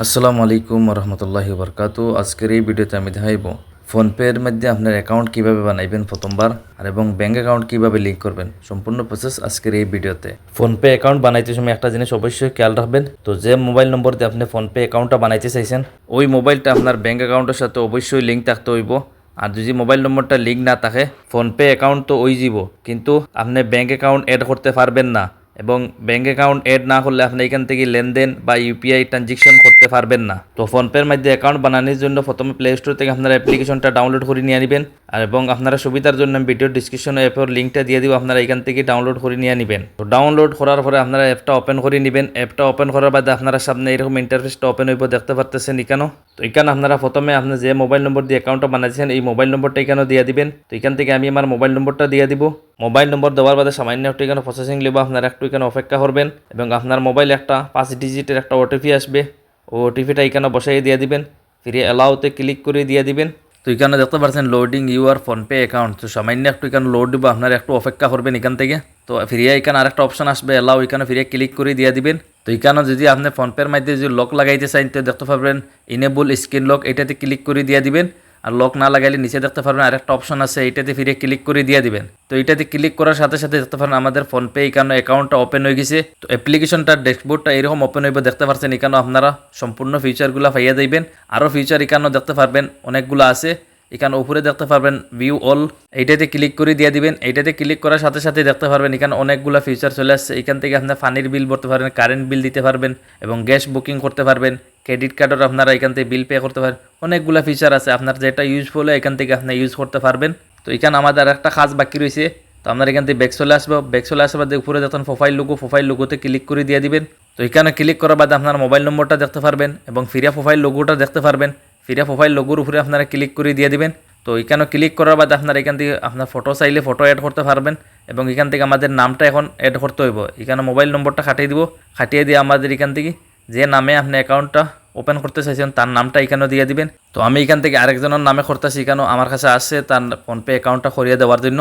আসসালামু আলাইকুম রহমতুল্লাহি বরকাত আজকের এই ভিডিওতে আমি দেখাইব ফোনপের মধ্যে আপনার অ্যাকাউন্ট কীভাবে বানাইবেন প্রথমবার আর এবং ব্যাঙ্ক অ্যাকাউন্ট কীভাবে লিঙ্ক করবেন। সম্পূর্ণ প্রসেস আজকের এই ভিডিওতে। ফোনপে অ্যাকাউন্ট বানাইতে সময় একটা জিনিস অবশ্যই খেয়াল রাখবেন। তো যে মোবাইল নম্বর দিয়ে আপনি ফোনপে অ্যাকাউন্টটা বানাইতে চাইছেন, ওই মোবাইলটা আপনার ব্যাঙ্ক অ্যাকাউন্টের সাথে অবশ্যই লিঙ্ক থাকতে হইব। আর যদি মোবাইল নম্বরটা লিঙ্ক না থাকে, ফোনপে অ্যাকাউন্ট তো ওই যাব। কিন্তু আপনি ব্যাঙ্ক অ্যাকাউন্ট অ্যাড করতে পারবেন না। এবং ব্যাঙ্ক অ্যাকাউন্ট এড না করলে আপনি এখান থেকে লেনদেন বা ইউপিআই ট্রানজেকশন করতে পারবেন না। তো ফোনপের মধ্যে অ্যাকাউন্ট বানানোর জন্য প্রথমে প্লে স্টোর থেকে আপনারা অ্যাপ্লিকেশনটা ডাউনলোড করে নিয়ে নেবেন আর এবং আপনারা সুবিধার জন্য ভিডিও ডিসক্রিপশনে অ্যাপের লিঙ্কটা দিয়ে দিব, আপনারা এখান থেকে ডাউনলোড করে নিয়ে নেবেন। তো ডাউনলোড করার পরে আপনারা অ্যাপটা ওপেন করে নেবেন। অ্যাপটা ওপেন করার বাদে আপনারা সামনে এরকম ইন্টারফেসটা ওপেন হইব, দেখতে পারতেছেন এখানেও। তো এখানে আপনারা প্রথমে আপনি যে মোবাইল নম্বর দিয়ে অ্যাকাউন্টটা বানাইছেন, এই মোবাইল নম্বরটা এখানেও দিয়ে দিবেন। তো এখান থেকে আমি আমার মোবাইল নম্বরটা দিয়ে দিব। মোবাইল নম্বর দেওয়ার বাদে সামান্য একটু এখানে প্রসেসিং নেব আপনারা একটু এখানে অপেক্ষা করবেন এবং আপনার মোবাইল একটা পাঁচ ডিজিটের একটা ওটিপি আসবে। ও টিভিটা এখানে বসাই দিয়ে দিবেন। ফিরে অ্যালাউতে ক্লিক করে দিয়ে দিবেন। তো এখানে দেখতে পাচ্ছেন লোডিং ইউআর ফোনপে অ্যাকাউন্ট তো সামান্য একটু এখানে লোড দিব, আপনারা একটু অপেক্ষা করবেন এখান থেকে। তো ফিরিয়ে এখানে আরেকটা অপশন আসবে এলাও এখানে ফিরিয়ে ক্লিক করে দিয়ে দিবেন। তো এখানে যদি আপনি ফোনপের মাধ্যমে যদি লক লাগাইতে চান, তো দেখতে পাবেন ইনেবল স্ক্রিন লক এটাতে ক্লিক করে দিয়ে দিবেন। আর লক না লাগাইলে নিচে দেখতে পারবেন আরেকটা অপশন আছে, এইটাতে ফিরে ক্লিক করে দিয়ে দিবেন। তো এইটাতে ক্লিক করার সাথে সাথে দেখতে পারেন আমাদের ফোনপে এখানে অ্যাকাউন্টটা ওপেন হয়ে গেছে। তো অ্যাপ্লিকেশনটা ড্যাশবোর্ডটা এরকম ওপেন হইবে দেখতে পাচ্ছেন এখানে আপনারা সম্পূর্ণ ফিচারগুলো পাইয়া দিবেন আরও ফিচার এখানেও দেখতে পারবেন, অনেকগুলো আছে। এখানে উপরে দেখতে পারবেন ভিউ অল এইটাতে ক্লিক করে দিয়ে দিবেন। এইটাতে ক্লিক করার সাথে সাথে দেখতে পারবেন এখানে অনেকগুলো ফিচার চলে আসছে। এখান থেকে আপনার পানির বিল ভরতে পারবেন কারেন্ট বিল দিতে পারবেন এবং গ্যাস বুকিং করতে পারবেন। ক্রেডিট কার্ডের আপনারা এখান থেকে বিল পে করতে পারেন। অনেকগুলো ফিচার আছে, আপনার যেটা ইউজফুল হয় এখান থেকে আপনি ইউজ করতে পারবেন। তো এখানে আমাদের একটা কাজ বাকি রয়েছে। তো আপনার এখান থেকে ব্যাক চলে আসব। ব্যাক চলে আসবার উপরে যখন প্রোফাইল লোগো প্রোফাইল লোগোতে ক্লিক করে দিয়ে দিবেন। তো এখানে ক্লিক করার বাদে আপনার মোবাইল নম্বরটা দেখতে পারবেন এবং ফিরিয়া প্রোফাইল লোগোটা দেখতে পারবেন। ফিরিয়া প্রোফাইল লোগোর উপরে আপনারা ক্লিক করে দিয়ে দিবেন। তো এখানে ক্লিক করার বাদে আপনার এখান থেকে আপনার ফটো চাইলে ফটো অ্যাড করতে পারবেন এবং এখান থেকে আমাদের নামটা এখন অ্যাড করতে হইব। এখানে মোবাইল নম্বরটা খাটিয়ে দিব। খাটিয়ে দিয়ে আমাদের এখান থেকে যে নামে আপনি অ্যাকাউন্টটা ওপেন করতে চাইছেন, তার নামটা এখানেও দিয়ে দিবেন। তো আমি এখান থেকে আরেকজনের নামে করতেছি এখানেও আমার কাছে আসছে, তার ফোনপে অ্যাকাউন্টটা করিয়ে দেওয়ার জন্য।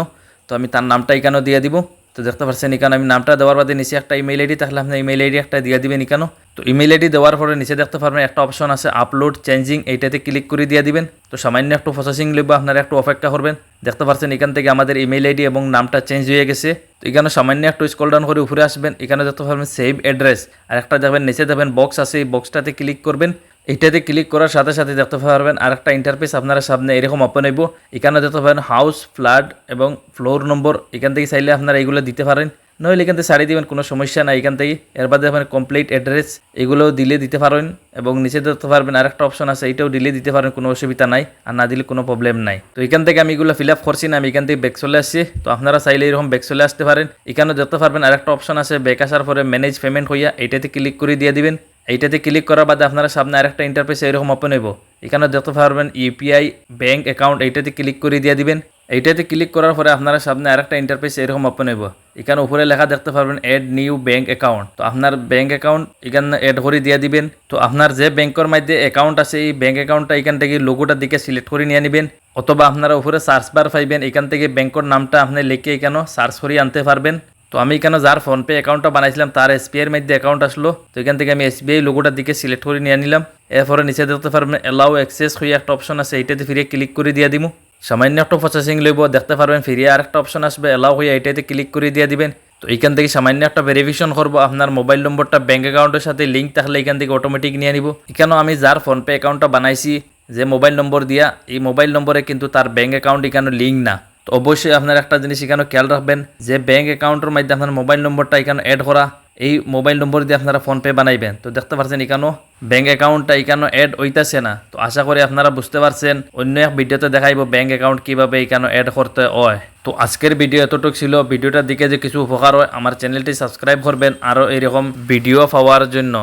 তো আমি তার নামটা এখানেও দিয়ে দিব। তো দেখতে পাচ্ছেন, এখানে আমি নামটা দেওয়ার বাদে নিচে একটা ইমেল আইডি তাহলে আপনি ইমেল আইডি একটা দিয়ে দিবেন এখানেও। তো ইমেল আইডি দেওয়ার পরে নিচে দেখতে পারবেন একটা অপশন আছে আপলোড চেঞ্জিং এইটাতে ক্লিক করে দিয়ে দিবেন। তো সামান্য একটু প্রসেসিং লিখব আপনারা একটু অপেক্ষা করবেন। দেখতে পাচ্ছেন এখান থেকে আমাদের ইমেল আইডি এবং নামটা চেঞ্জ হয়ে গেছে। তো এখানে সামান্য একটু স্কল ডাউন করে উপরে আসবেন, এখানে দেখতে পারবেন সেভ অ্যাড্রেস আর একটা দেখবেন, নিচে দেখবেন বক্স আছে, এই বক্সটাতে ক্লিক করবেন। এইটাতে ক্লিক করার সাথে সাথে দেখতে পারবেন আর একটা ইন্টারফেস আপনারা সামনে এরকম ওপেন হইব। এখানে দেখতে পারেন হাউস ফ্ল্যাট এবং ফ্লোর নম্বর এখান থেকে চাইলে আপনারা এইগুলো দিতে পারেন। নইলে এখান থেকে সারি দিবেন, কোনো সমস্যা নাই। এখান থেকে এর বাদে আপনার কমপ্লিট অ্যাড্রেস এগুলোও দিলে দিতে পারেন এবং নিচে দেখতে পারবেন আরেকটা অপশন আছে এইটাও দিলে দিতে পারেন, কোনো অসুবিধা নাই আর না দিলে কোনো প্রবলেম নাই। তো এখান থেকে আমি এগুলো ফিল আপ করছি না, আমি এখান থেকে ব্যাক চলে আসছি। তো আপনারা চাইলে এরকম ব্যাক চলে আসতে পারেন। এখানে দেখতে পারবেন, আরেকটা অপশন আছে ব্যাক আসার পরে ম্যানেজ পেমেন্ট হইয়া এইটাতে ক্লিক করে দিয়ে দিবেন। এইটাতে ক্লিক করার বাদে আপনারা সামনে আরেকটা ইন্টারফেস এরকম ওপেন হইব। এখানে দেখতে পারবেন ইউপিআই ব্যাঙ্ক অ্যাকাউন্ট এইটাতে ক্লিক করে দিয়ে দিবেন। এইটাতে ক্লিক করার পরে আপনারা সামনে আরেকটা ইন্টারফেস এরকম ওপেন হইব। এখানে উপরে লেখা দেখতে পারবেন এড নিউ ব্যাঙ্ক অ্যাকাউন্ট তো আপনার ব্যাঙ্ক অ্যাকাউন্ট এখানে এড করে দিয়ে দিবেন। তো আপনার যে ব্যাংকের মধ্যে অ্যাকাউন্ট আছে, এই ব্যাঙ্ক অ্যাকাউন্টটা এখান থেকে লোগোটার দিকে সিলেক্ট করে নিয়ে নেবেন। অথবা আপনারা উপরে সার্চ বার পাইবেন, এখান থেকে ব্যাংকের নামটা আপনি লিখে এখানে সার্চ করে আনতে পারবেন। তো আমি এখানে যার ফোনপে অ্যাকাউন্টটা বানাইছিলাম, তার এসবিআইয়ের মধ্যে অ্যাকাউন্ট আসলো। তো এখান থেকে আমি এসবিআই লোগোটার দিকে সিলেক্ট করে নিয়ে নিলাম। এরপরে নিচে দেখতে পারবেন অ্যালাউ অ্যাক্সেস হয়ে একটা অপশন আছে, এইটাতে ফিরে ক্লিক করে দিয়ে দিব সামান্য একটা প্রসেসিং লইব, দেখতে পারবেন, ফিরিয়ে আরেকটা অপশন আসবে এলাও হয়ে এইটাতে ক্লিক করে দিয়ে দিবেন। তো এখান থেকে সামান্য একটা ভেরিফিকেশন করব, আপনার মোবাইল নম্বরটা ব্যাঙ্ক অ্যাকাউন্টের সাথে লিঙ্ক থাকলে এখান থেকে অটোমেটিক নিয়ে নিব। এখানেও আমি যার ফোনপে অ্যাকাউন্টটা বানাইছি, যে মোবাইল নম্বর দিয়া, এই মোবাইল নম্বরে কিন্তু তার ব্যাঙ্ক অ্যাকাউন্ট এখানে লিঙ্ক না। তো অবশ্যই আপনার একটা জিনিস এখানে খেয়াল রাখবেন, যে ব্যাঙ্ক অ্যাকাউন্টের মধ্যে আপনার মোবাইল নম্বরটা এখানে অ্যাড করা, এই মোবাইল নম্বর দিয়ে আপনারা ফোনপে বানাইবেন। তো দেখতে পাচ্ছেন এখানেও ব্যাঙ্ক অ্যাকাউন্টটা এখানে অ্যাড হইতেছে না। তো আশা করি আপনারা বুঝতে পারছেন, অন্য এক ভিডিওতে দেখাইব ব্যাঙ্ক অ্যাকাউন্ট কীভাবে এখানে অ্যাড করতে হয়। তো আজকের ভিডিও এতটুকু ছিল, ভিডিওটার দিকে যে কিছু উপকার হয়, আমার চ্যানেলটি সাবস্ক্রাইব করবেন, আরও এরকম ভিডিও পাওয়ার জন্য।